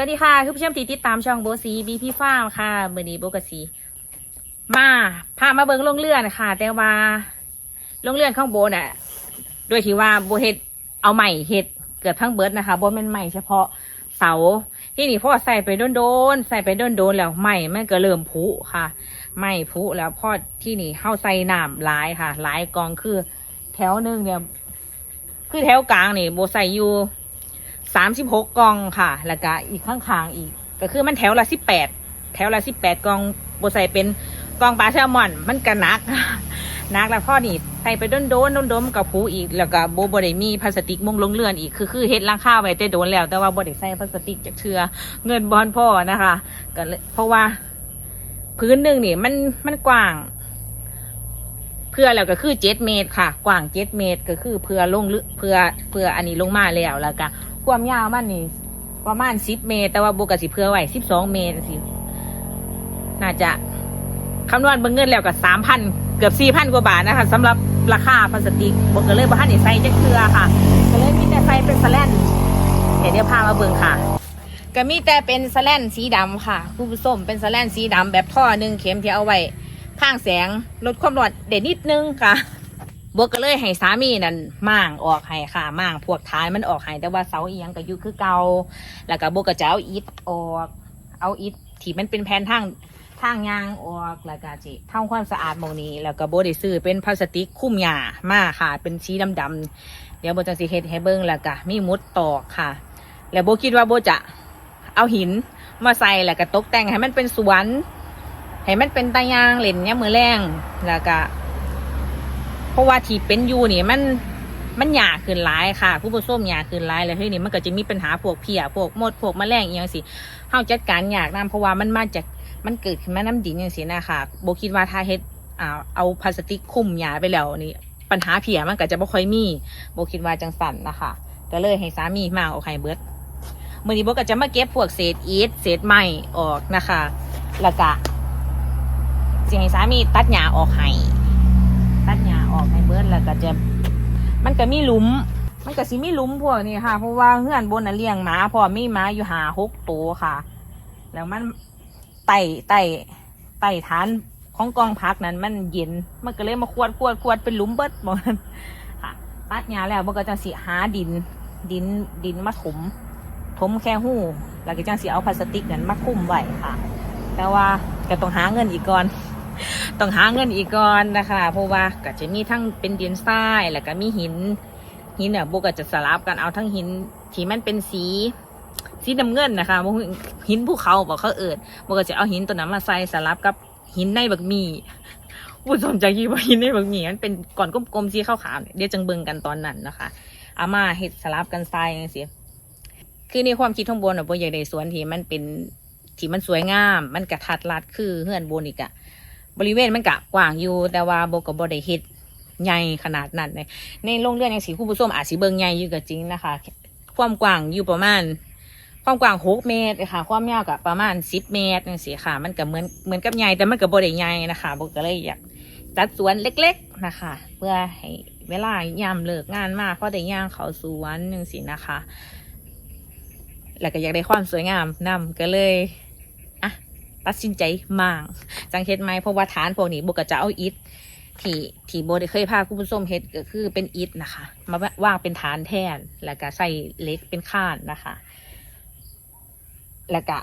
วัสดีค่ะคุณผู้ชมที่ติดตามช่องโบซีบีพี่ฟ้าค่ะเบอนี้โบกสีมาพามาเบิงโรงเรือนค่ะ แต่ว่าโรงเรือนข้างโบน่ะโดยที่ว่าโบเฮ็ดเอาใหม่เฮ็ดเกือบทั้งเบิร์ดนะคะโบแม่นใหม่เฉพาะเสาที่นี่พ่อใส่ไปโดนๆใส่ไปโดนๆแล้วใหม่มันก็เริ่มผุค่ะไหม่ผุแล้วพ่อที่นี่เข้าใส่น้ำหลายค่ะหลายกองคือแถวหนึ่งเนี่ยคือแถวกลางนี่โบใส่อยู่ สามสิบหกกองค่ะ แล้วก็อีกข้างๆอีก ก็คือมันแถวละสิบแปดแถวละสิบแปดกองโบใส่เป็นกองปลาแซลมอน มันก็หนักหนักแล้วพ่อนี่ใส่ไปโดนโดนโดนโดนกับผูอีก แล้วก็โบบ่ได้มีพลาสติกมุงลงเลื่อนอีกคือคือเฮ็ดราคาวไว้แต่โดนแล้ว แต่ว่าบ่ได้ใส่พลาสติกจากเชือเงินบอลพ่อนะคะก็เลยเพราะว่า พื้นหนึ่งนี่มันมันกว้างเพื่อแล้วก็คือเจ็ดเมตรค่ะ กว้างเจ็ดเมตรก็คือเพื่อลงเพื่อเพื่ออันนี้ลงมาแล้วแล้วก็ ความยาวมันนี่ ประมาณสิบเมตร แต่ว่าโบกสิเพื่อไว้สิบสองเมตรสิน่าจะคำนวณเบิ่งเงินแล้วก็สามพันเกือบสี่พันกว่าบาทนะคะสำหรับราคาพลาสติกโบก็เลยบ่ทันได้ใส่จักเทือค่ะก็เลยมีแต่ใส่เป็นสแลนเดี๋ยวเดี๋ยวพามาเบิ่งค่ะ ก็มีแต่เป็นสแลนสีดำค่ะคุณผู้ชมเป็นสแลนสีดำแบบท่อหนึ่งเข็มที่เอาไว้ข้างแสงลดความร้อนเด่นนิดนึงค่ะ บวกก็เลยให้สามีนั่นม่างออกให้ค่ะม่างพวกท้ายมันออกให้แต่ว่าเสาเอียงก็อยู่คือเก่าแล้วก็บวกก็จะเอาอิฐออก เอาอิฐที่มันเป็นแผ่นทางทางยางออกแล้วก็จิทำความสะอาดหมองนี้ แล้วก็โบได้ซื้อเป็นพลาสติกคุ้มหญ้ามาค่ะ เป็นสีดำๆเดี๋ยวโบจะสิเฮ็ดให้เบิ่งแล้วก็มีมุดตอกค่ะ แล้วโบคิดว่าโบจะเอาหินมาใส่แล้วก็ตกแต่งให้มันเป็นสวนให้มันเป็นตายางเล่นเนี่ยามมือแรงแล้วก็ ราะว่าที่เป็นอยู่นี่มันมันหยาขึ้นหลายค่ะ ผู้ผสมหยาขึ้นหลายแล้วทีนี้มันก็จะมีปัญหาพวกเพียพวกมดพวกแมลงอย่างสิเฮาจัดการหยากนํเพราะว่ามันมาจากมันเกิดขึ้นมาน้ำดินอย่างสินะคะโบคิดว่าถ้าเฮ็ดอ่าเอาพลาสติกคุมหยาไปแล้วนี่ปัญหาเพียมันก็จะบ่ค่อยมีโบคิดว่าจังสันนะคะก็เลยให้สามีมาเอาไข่เบิดมื่อนี้โบก็จะมาเก็บพวกเศษอีทเศษไม้ออกนะคะแล้วก็สิให้สามีตัดหญ้าออกให้ตัดหญ้าออกให้เบิด แล้วก็จะมันก็มีหลุม มันก็สิมีหลุมพวกนี้ค่ะ เพราะว่าเฮือนบนน่ะเลี้ยงหมาพอมีหมาอยู่หาหกตัวค่ะ แล้วมันไต่ไต่ไต่ฐานของกองพักนั้น มันเย็น มันก็เลยมาควดควดควดเป็นหลุมเบิดหมดค่ะตัดหญ้าแล้วมันก็จะสิหาดิน ดินดินมาถมถมแค่หู้ แล้วก็จังสิเอาพลาสติกนั้นมาคลุมไว้ค่ะ แต่ว่าก็ต้องหาเงินอีกก่อน ต้องหาเงินอีกก่อนนะคะเพราะว่าก็จะมีทั้งเป็นดินทรายแล้วก็มีหิน หินเนี่ยโบก็จะสลับกันเอาทั้งหินที่มันเป็นสี สีน้ำเงินนะคะหินภูเขาบอกเขาเอิดโบก็จะเอาหินตัวนั้นมาใส่สลับกับหินในบักมีผู้สนใจยี่ว่าหินในบักมีมันเป็นก่อนกลมๆสีขาวๆเนี่ยเดี๋ยวจังเบิงกันตอนนั้นนะคะเอามาเฮ็ดสลับกันใส่จังซี่คือในความคิดข้างบนอะโบอยากได้สวนที่มันเป็นที่มันสวยงาม มันกระทัดรัดคือเฮือนโบนอีกอะ บริเวณมันกะกว้างอยู่ แต่ว่าโบกับบได้เฮ็ดใหญ่ขนาดนั้นเลยในโรงเรือนอย่างสีคู่ผู้ส้มอาจสีเบิงใหญ่อยู่ก็จริงนะคะ ความกว้างอยู่ประมาณ ความกว้างหกเมตรค่ะ ความยาวก็ประมาณสิบเมตรจังซี่ค่ะ มันก็เหมือนเหมือนกับใหญ่แต่มันก็บ่ได้ใหญ่นะคะโบก็เลยอยากจัดสวนเล็ก ๆนะคะ เพื่อให้เวลายามเลิกงานมากก็ได้ย่างเขาสวนจังซี่นะคะ แล้วก็อยากได้ความสวยงามนำก็เลย ตัดสินใจมางจังเฮ็ดไหมเพราะว่าฐานพวกนี้โบก็จะเอาอิฐที่ที่โบได้เคยพาคุณผู้ชมเฮ็ดก็คือเป็นอิฐนะคะ มาว่างเป็นฐานแทน แล้วก็ใส่เล็กเป็นข้านนะคะ แล้วก็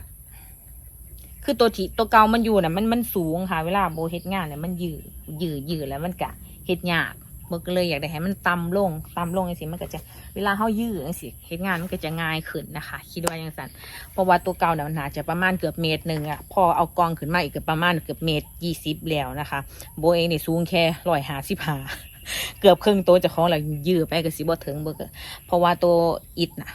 คือตัวที่ตัวเก่ามันอยู่น่ะมันมันสูงค่ะ เวลาโบเฮ็ดงานเนี่ยมันยืดยืดยืดแล้วมันกะเฮ็ดยาก โบก็เลยอยากได้ให้มันต่ำลงต่ำลงจังซี่มันก็จะเวลาเฮายืดจังซี่เฮ็ดงานมันก็จะง่ายขึ้นนะคะ คิดว่าจังซั่นเพราะว่าตัวเก่าเนี่ยมันน่าจะประมาณเกือบเมตรหนึ่งอะพอเอากองขึ้นมาอีกก็ประมาณเกือบเมตรยี่สิบแล้วนะคะ โบเองเนี่ยสูงแค่ร้อยหาสิบหาเกือบครึ่งตัวจะของเรายืดไปก็สิบ่ถึงเบิกเพราะว่าตัวอิฐนะ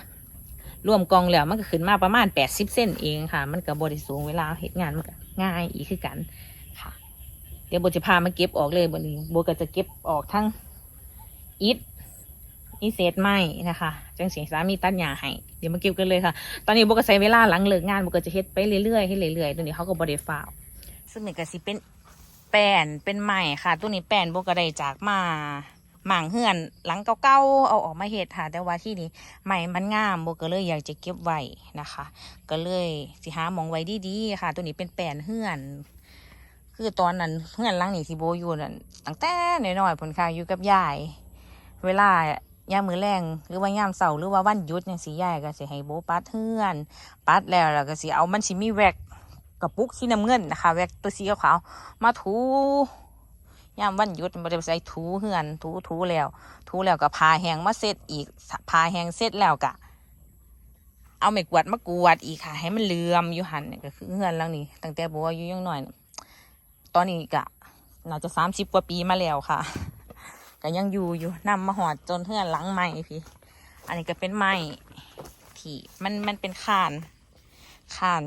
รวมกองแล้วมันก็ขึ้นมาประมาณแปดสิบเส้นเองค่ะ มันก็บริสูงเวลาเหตุงานมันก็ง่ายอีกคือกัน เดี๋ยวโบจะพามาเก็บออกเลยบนนี้โบก็จะเก็บออกทั้งอิฐอีเศษไม้นะคะจังเสียงสามีตัดหญ้าให้เดี๋ยวมาเก็บกันเลยค่ะ ตอนนี้โบก็ใช้เวลาหลังเลิกงานโบก็จะเฮ็ดไปเรื่อยๆให้เรื่อยๆตัวนี้เขาก็บริฟ้าวซึ่งนี่ก็สิเป็นแป้นเป็นไม้ค่ะ ตัวนี้แป้นโบก็ได้จากมาหมางเฮือนหลังเก่าๆเอาออกมาเฮ็ดค่ะ แต่ว่าที่นี่ใหม่มันงามโบก็เลยอยากจะเก็บไว้นะคะ ก็เลยสิหาหมองไว้ดีๆค่ะ ตัวนี้เป็นแปลนเฮือน คือตอนนั้นเฮือนหลังนี่ที่โบอยู่นั่นตั้งแต่น้อยๆผลค่ะอยู่กับยาย เวลายามมือแรงหรือว่ายามเสาร์หรือว่าวันหยุดเนี่ยสิยายก็สิให้โบปัดเฮือน ปัดแล้วแล้วก็สิเอามันสิมีแวกกระปุกสีน้ำเงินนะคะ แวกตัวสีขาวมาถูยามวันหยุดมันจะใส่ถูเฮือน ถูถูแล้ว ถูแล้วก็พาแหงมาเสร็จอีกพาแหงเสร็จแล้วก็เอาไม้กวาดมากวาดอีกค่ะ ให้มันเลื่อมอยู่หันก็คือเฮือนหลังนี้ตั้งแต่โบอายุยังหน้อยนะ ตอนนี้ก็น่าจะสามสิบกว่าปีมาแล้วค่ะก็ยังอยู่อยู่นำมาหอดจนเพื่อนหลังใหม่พี่ อันนี้ก็เป็นไม้ที่มันมันเป็นคานคาน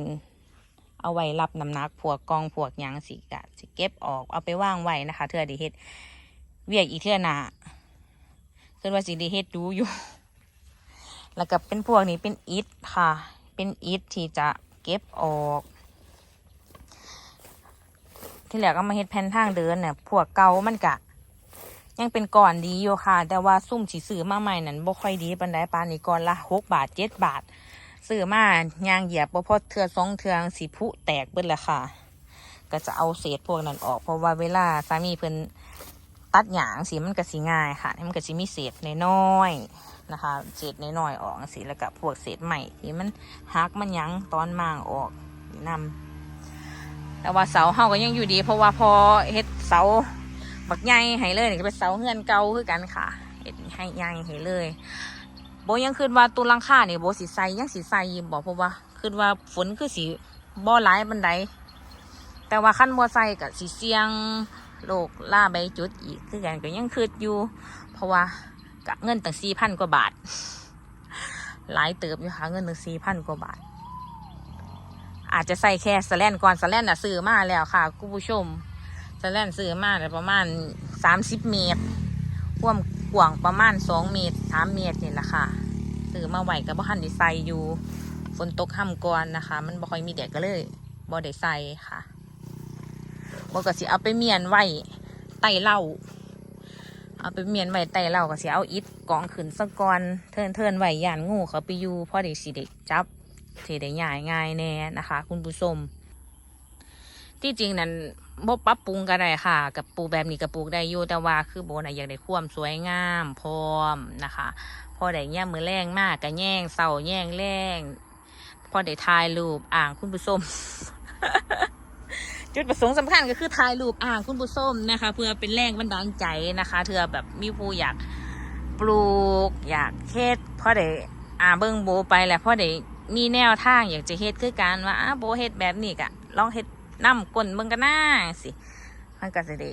เอาไว้รับน้ำหนักพวกกองพวกยังสิกะสิเก็บออกเอาไปว่างไว้นะคะ เธอดีเฮ็ดเวียกอีเทื่อนาคือว่าสิดีเฮ็ดดูอยู่ แล้วก็เป็นพวกนี้เป็นอิฐค่ะ เป็นอิฐที่จะเก็บออก ที่เหลือก็มาเฮ็ดแผ่นทางเดินเนี่ยพวกเก่ามันกะ ยังเป็นก่อนดีอยู่ค่ะ แต่ว่าซุ่มสีซื้อมาใหม่นั่นบ่ค่อยดีปันไดปานนี้ก่อนละหกบาทเจ็ดบาทซื้อมายางเหยียบบ่พอเทือสองเทืองสีผุแตกเบิดละค่ะ ก็จะเอาเศษพวกนั้นออก เพราะว่าเวลาสามีเพิ่นตัดหยางสีมันก็สีง่ายค่ะมันก็สิมีเศษน้อยๆนะคะเศษน้อยๆออกสีแล้วก็พวกเศษใหม่ที่มันหักมันยังตอนมางออกนำ แต่ว่าเสาเฮาก็ยังอยู่ดี เพราะว่าพอเฮ็ดเสาบักใหญ่ให้เลยนี่ก็เป็นเสาเฮือนเก่าคือกันค่ะเห็ดให้ใหญ่ให้เลยโบยังคิดว่าตุลังค่าเนี่ยโบสิใสยังสิใสยู่บอกเพราะว่าคิดว่าฝนคือสีบ่อหลายบันไดแต่ว่าขั้นบ่ใสกับสีเสียงโลกล่าใบจุดอีกคือกันก็ยังคิดอยู่ เพราะว่ากะเงินตั้งสี่พันกว่าบาท หลายเติบอยู่ค่ะเงินตั้งสี่พันกว่าบาท อาจจะใส่แค่สแลนก่อนสแลนน่ะซื้อมาแล้วค่ะคุณผู้ชมสแลนซื้อมาได้ประมาณสามสิบเมตรควมกว้างประมาณสองเมตรสามเมตรนี่แหละค่ะซื้อมาไหวกับบ่ทันได้ใส่อยู่ ฝนตกห่ำก่อนนะคะ มันบ่ค่อยมีแดดก็เลยบ่ได้ใส่ค่ะบ่ก็สิเอาไปเมียนไหว้ใต้เหล้าเอาไปเมียนไว้ใต้เหล้าก็สิเอาอิฐกองขึ้นสะกอนเทินเทินๆไว้ย่านงูเขาไปอยู่พอได้สิได้จับ สิได้ง่ายง่ายแน่นะคะ คุณผู้ชมที่จริงนั้นบ่ปรับปรุงก็ได้ค่ะ กับปูแบบนี้กับปลูกได้อยู่แต่ว่าคือโบน่ะอยากได้ความสวยงามพร้อมนะคะ พอได้แย่มือแรงมากก็แย่งเสาแย่งแรงพอได้ถ่ายรูปอ่างคุณผู้ชมจุดประสงค์สำคัญก็คือถ่ายรูปอ่างคุณผู้ชมนะคะ เพื่อเป็นแรงบันดาลใจนะคะเธอแบบมีผู้อยากปลูก อยากเฮ็ดพอได้อ่าเบิ่งโบไปแล้วพอได้ มีแนวทางอยากจะเฮ็ดคือการว่าโบเฮ็ดแบบนี้กะลองเฮ็ดน้ำก้นเบิ่งกันหน้าสิมันก็จะได้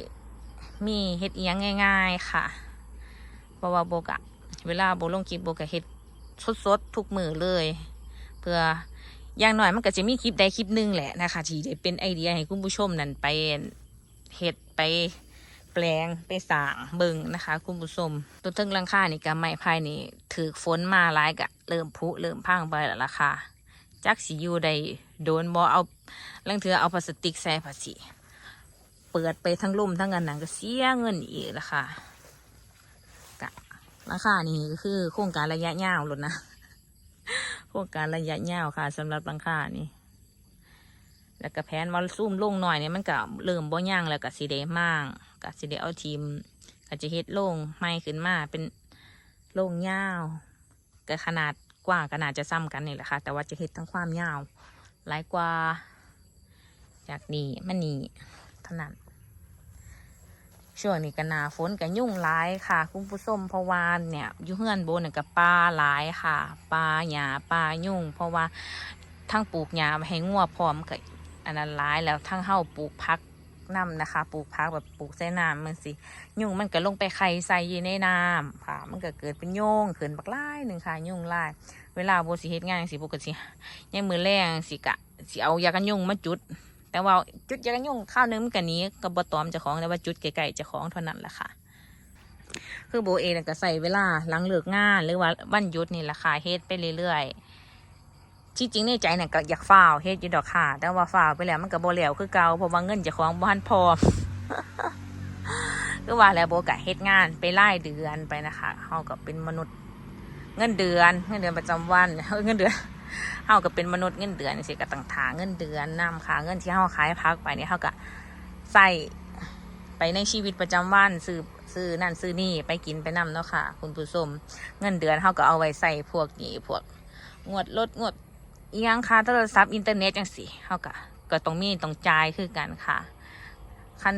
มีเฮ็ดเอียงง่าย ๆค่ะเพราะว่าโบกะ เวลาโบลงคลิปโบกะเฮ็ดสดๆทุกมือเลย เพื่ออย่างน้อยมันก็จะมีคลิปใดคลิปหนึ่งแหละนะคะที่ได้เป็นไอเดียให้คุณผู้ชมนั่นไปเฮ็ดไป แปลงไปสร้างเบิงนะคะ คุณผู้ชมตัวเทิงลังคานี่กับไม้พายนี่ถือฝนมาหลายกะเริ่มผุเริ่มพังไปแล้วล่ะค่ะจักสิอยู่ได้โดนบ่เอาลังเถือเอาพลาสติกใส่ภาษีเปิดไปทั้งลุ่มทั้งอันหนังก็เสียเงินอีกละค่ะกะราคานี่ก็คือโครงการระยะยาวหลดนะโครงการระยะยาวค่ะสำหรับราคานี่แล้วก็แผนว่าซุ่มลงหน่อยเนี่ยมันก็เริ่มบ่ย่างแล้วก็สิเดมั่ง ก็สิเดเอาทีมก็จะเฮ็ดลงไม้ขึ้นมาเป็นโล่งยาวก็ขนาดกว้างก็น่าจะซ้ำกันนี่แหละค่ะ แต่ว่าจะเฮ็ดทั้งความยาวหลายกว่า จากนี้มันนี่เท่านั้นช่วงนี้ก็นาฝนก็ยุ่งหลายค่ะ คุณผู้ชมเพราะว่าเนี่ยอยู่เฮือนโบนนกับปลาหลายค่ะปลาหยาปลายุ่ง เพราะว่าทั้งปลูกหญ้าไว้ให้งัวพร้อมกับอันนั้นหลายแล้วทั้งเฮาปลูกพัก น้ำนะคะ ปลูกพักแบบปลูกใส่น้ำมันสิยุงมันก็ลงไปไข่ใส่อยู่ในน้ำค่ะ มันก็เกิดเป็นโยงขึ้นบักไล่หนึ่งค่ะ ยุงไล่เวลาโบสิเฮ็ดงานสิปกติยังมือแรงสิกะสิเอายากันยุงมาจุด แต่ว่าจุดยากันยุงข้าวนึงมันกันนี้กับบตอมเจ้าของแต่ว่าจุดไก่ๆเจ้าของเท่านั้นแหละค่ะคือโบเองก็ใส่เวลาหลังเลิกงานหรือว่าวันหยุดนี่แหละค่ะเฮ็ดไปเรื่อยๆ ที่จริงในใจเนี่ยก็อยากฝ้าวเฮ็ดอยู่ดอกค่ะ แต่ว่าฝ้าวไปแล้วมันก็บ่แล้วคือเก่าเพราะว่าเงินจ้าของบ้านพอก็คือว่าแล้วโบกะเฮ็ดงานไปไล่เดือนไปนะคะเฮาก็เป็นมนุษย์เงินเดือนเงินเดือนประจำวันเงินเดือนเฮาก็เป็นมนุษย์เงินเดือนสิก็ต่างทางเงินเดือนนำค่ะเงินที่เฮาขายพักไปเนี่ยเฮาก็ใส่ไปในชีวิตประจำวันซื้อซื้อนั่นซื้อนี่ไปกินไปนำเนาะค่ะ คุณผู้ชม เงินเดือนเฮาก็เอาไว้ใส่พวกนี้พวกงวดรถงวด อิหยังค่าโทรศัพท์อินเทอร์เน็ตจังซี่เฮาก็ก็ต้องมีต้องจ่ายคือกันค่ะขั้น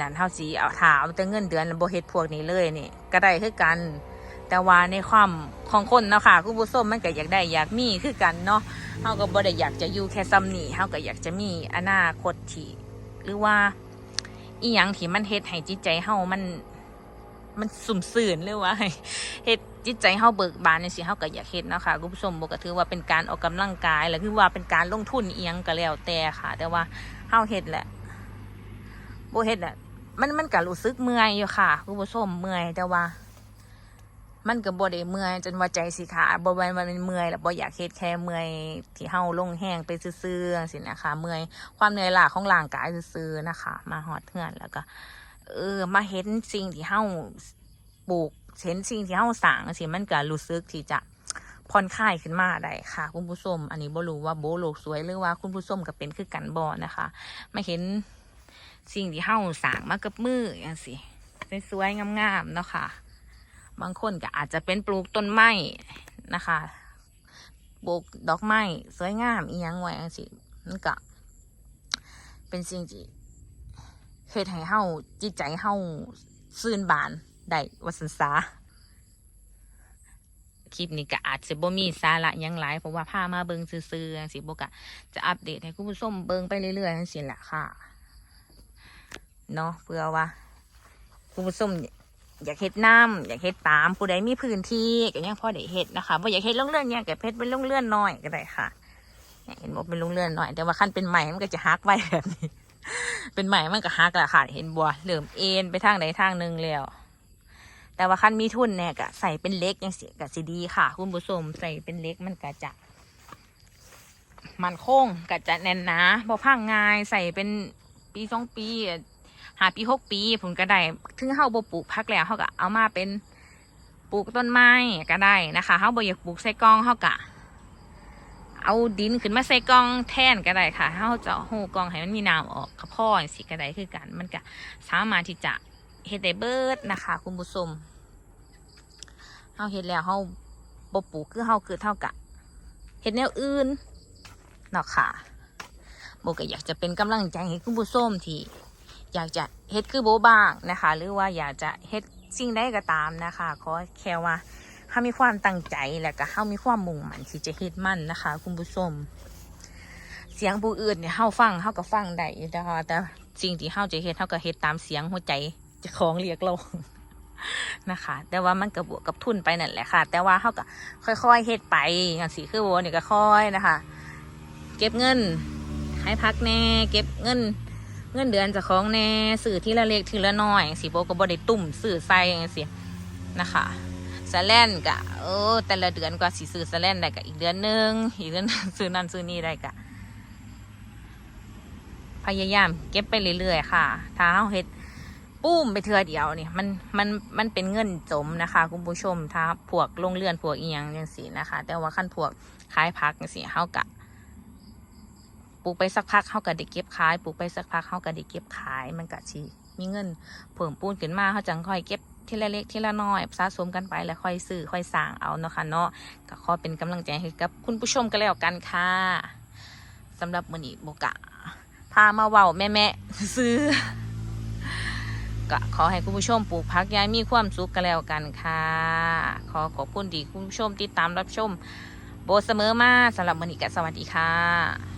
นั้นเท่าสีเอาถามแต่เงินเดือนโบเฮ็ดพวกนี้เลยนี่ก็ได้คือกัน แต่ว่าในความของคนเนาะค่ะคุณผู้ชมมันก็อยากได้อยากมีคือกันเนาะเฮาก็บ่ได้อยากจะอยู่แค่ซ้ำนี่เฮาก็อยากจะมีอนาคตที่หรือว่าอีหยังที่มันเฮ็ดให้จิตใจเฮามัน มันสุ่มสื่นหรือว่าเฮ็ด จิตใจเฮาเบิกบานในสิเฮาก็อยากเฮ็ดเนาะค่ะคุณผู้ชมบ่ก็ถือว่าเป็นการออกกำลังกาย แล้วคือว่าเป็นการลงทุนเอียงก็แล้วแต่ค่ะ แต่ว่าเฮาเฮ็ดแหละโบเฮ็ดอะมันมันก็รู้สึกเมื่อยอยู่ค่ะคุณผู้ชมเมื่อยแต่ว่า มันก็บ่ได้เมื่อยจนว่าใจสิขาบ่แม่นว่ามันเมื่อยแล้วบ่อยากเฮ็ดแค่เมื่อยที่เฮาลงแห้งไปซื่อๆสินะคะ เมื่อยความเหนื่อยล้าของร่างกายซื่อๆนะคะ มาฮอดเฮือนแล้วก็ เออ มาเห็นสิ่งที่เฮาปลูก เห็นสิ่งที่เฮาสร้างสิมันก็รู้สึกที่จะผ่อนคลายขึ้นมาได้ค่ะ คุณผู้ชมอันนี้บ่รู้ว่าโบโลกสวยหรือว่าคุณผู้ชมก็เป็นคือกันบ่นะคะ มาเห็นสิ่งที่เฮาสร้างมากับมืออย่างสิสวยๆงามๆเนาะค่ะ บางคนก็อาจจะเป็นปลูกต้นไม้นะคะปลูกดอกไม้สวยงามอีหยังไว้อย่างสิมันก็เป็นสิ่งที่เฮ็ดให้เฮาจิตใจเฮาซื่นบาน ได้วัสันซาคลิปนี้ก็อาจจะบ่มีสาระยังหลายเพราะว่าพามาเบิงซื่อๆสิบ่กะจะอัปเดตให้คุณผู้ชมเบิงไปเรื่อยๆจังสิแหละค่ะเนาะเพื่อว่าคุณผู้ชมอยากเฮ็ดน้ำอยากเฮ็ดตามผู้ใดมีพื้นที่ก็ยังพอได้เฮ็ดนะคะบ่อยากเฮ็ดลงเลื่อนเนี่ยก็เฮ็ดเป็นลงเลื่อนน้อยก็ได้ค่ะเนี่ยเห็นบอกเป็นลงเลื่อนน้อย แต่ว่าขั้นเป็นใหม่มันก็จะฮักไว้แบบนี้ เป็นใหม่มันก็ฮักแหละค่ะเห็นบัวเริ่มเอ็นไปทางใดทางหนึ่งแล้ว แต่ว่าขั้นมีทุนเนี่ยก็ใส่เป็นเล็กยังเสียก็สิดีค่ะ คุณผู้ชมใส่เป็นเล็กมันก็จะ มันโค้งก็จะแน่นหนาบ่พังง่ายใส่เป็นปีสองปีหาปีหกปีผมก็ได้ถึงเฮาบ่ปลูกพักแล้วเฮาก็เอามาเป็นปลูกต้นไม้ก็ได้นะคะเฮาบ่อยากปลูกใส่กองเฮาก็เอาดินขึ้นมาใส่กองแทนก็ได้ค่ะเฮาจะหูกองให้มันมีน้ำออกกระพ่อสิก็ได้คือกัน มันก็สามารถที่จะ เฮ็ดได้เบิดนะคะ คุณผู้ชมเฮาเฮ็ดแล้วเฮาบ่ปลูกคือเฮาเกิดเท่ากับเฮ็ดแนวอื่นเนาะค่ะโบก็อยากจะเป็นกำลังใจให้คุณผู้ชมที่อยากจะเฮ็ดคือโบบ้างนะคะ หรือว่าอยากจะเฮ็ดสิ่งใดก็ตามนะคะขอแค่ว่าเขามีความตั้งใจแล้วก็เขามีความมุ่งมั่นที่จะเฮ็ดมันนะคะ คุณผู้ชมเสียงผู้อื่นเนี่ยเฮาฟังเฮาก็ฟังได้อยู่นะคะแต่สิ่งที่เฮาจะเฮ็ดเฮาก็เฮ็ดตามเสียงหัวใจ จะของเรียกร้องนะคะ แต่ว่ามันก็บวกกับทุนไปนั่นแหละค่ะ แต่ว่าเฮาก็ค่อยๆเฮ็ดไปอย่างสีคือโบนี่ก็ค่อยนะคะ เก็บเงินให้พักแน่ เก็บเงิน เงินเดือนจากของแน่สื่อที่ละเล็กทีละน้อยสิโบก็บ่ได้ตุ่มสื่อใส่อย่างเสียนะคะสแลนกะเออแต่ละเดือนก็สิซื้อสแลนได้กะอีกเดือนนึงอีกเดือนซื้อนั่นซื้อนี่ได้กะพยายามเก็บไปเรื่อยๆค่ะ ถ้าเฮาเฮ็ด ปุ้มไปเทือเดียวนี่มันมันมันเป็นเงินจมนะคะ คุณผู้ชมถ้าพวกลงเรือนพวกอีหยังจังซี่นะคะ แต่ว่าขั้นพวกขายพักจังซี่เฮากะปลูกไปสักพักเข้าก็ได้เก็บขายปลูกไปสักพักเข้าก็ได้เก็บขายมันก็ชีมีเงินเพิ่มปูนขึ้นมาเขาจังค่อยเก็บทีละเล็กทีละน้อยสะสมกันไปแล้วค่อยซื้อค่อยสร้างเอาเนาะค่ะเนาะก็ขอเป็นกำลังใจให้กับคุณผู้ชมกันแล้วกันค่ะสำหรับมือนี้โบกะพามาเว้าแม่แม่ซื้อ ก็ขอให้คุณผู้ชมปลูกพักยายมีความสุขกันแล้วกันค่ะ ขอขอบคุณดีคุณผู้ชมติดตามรับชม โบเสมอมาสำหรับวันนี้ก็สวัสดีค่ะ